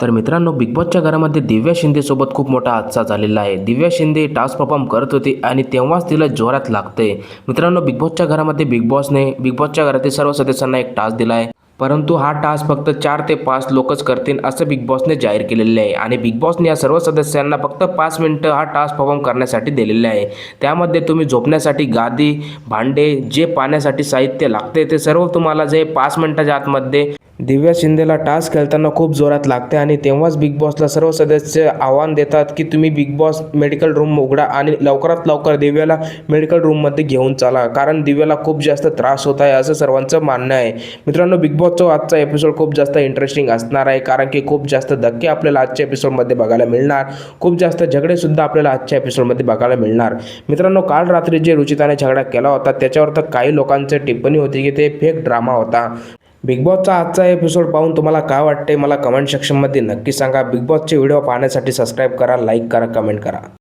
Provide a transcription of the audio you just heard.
तर मित्रांनो बिग बॉसच्या घरामध्ये दिव्या शिंदेसोबत खूप मोठा हादसा झालेला आहे. दिव्या शिंदे टास्क परफॉर्म करत होती आणि तेव्हाच तिला जोरात लागते मित्रांनो बिग बॉसच्या घरामध्ये बिग बॉसने बिग बॉसच्या घरातील सर्व सदस्यांना एक टास्क दिला आहे परंतु हा टास्क फक्त चार ते पाच लोकच करतील असं बिग बॉसने जाहीर केलेले आहे. आणि बिग बॉसने या सर्व सदस्यांना फक्त पाच मिनटं हा टास्क परफॉर्म करण्यासाठी दिलेले आहे. त्यामध्ये तुम्ही झोपण्यासाठी गादी भांडे जे पाण्यासाठी साहित्य लागते ते सर्व तुम्हाला जे पाच मिनटाच्या आतमध्ये दिव्या शिंदेला टास्क खेळताना खूप जोरात लागते आणि तेव्हाच बिग बॉसला सर्व सदस्य आव्हान देतात की तुम्ही बिग बॉस मेडिकल रूम उघडा आणि लवकरात लवकर दिव्याला मेडिकल रूममध्ये घेऊन चला. कारण दिव्याला खूप जास्त त्रास होत आहे असं सर्वांचं मानणं आहे. मित्रांनो बिग बॉसचा आजचा एपिसोड खूप जास्त इंटरेस्टिंग असणार आहे. कारण की खूप जास्त धक्के आपल्याला आजच्या एपिसोडमध्ये बघायला मिळणार. खूप जास्त झगडेसुद्धा आपल्याला आजच्या एपिसोडमध्ये बघायला मिळणार. मित्रांनो काल रात्री जे रुचिताने झगडा केला होता त्याच्यावर तर काही लोकांची टिप्पणी होती की ते फेक ड्रामा होता. बिग बॉसचा आजचा एपिसोड पाहून तुम्हाला काय वाटते मला कमेंट सेक्शनमध्ये नक्की सांगा. बिग बॉसचे व्हिडिओ पाहण्यासाठी सबस्क्राईब करा लाईक करा कमेंट करा.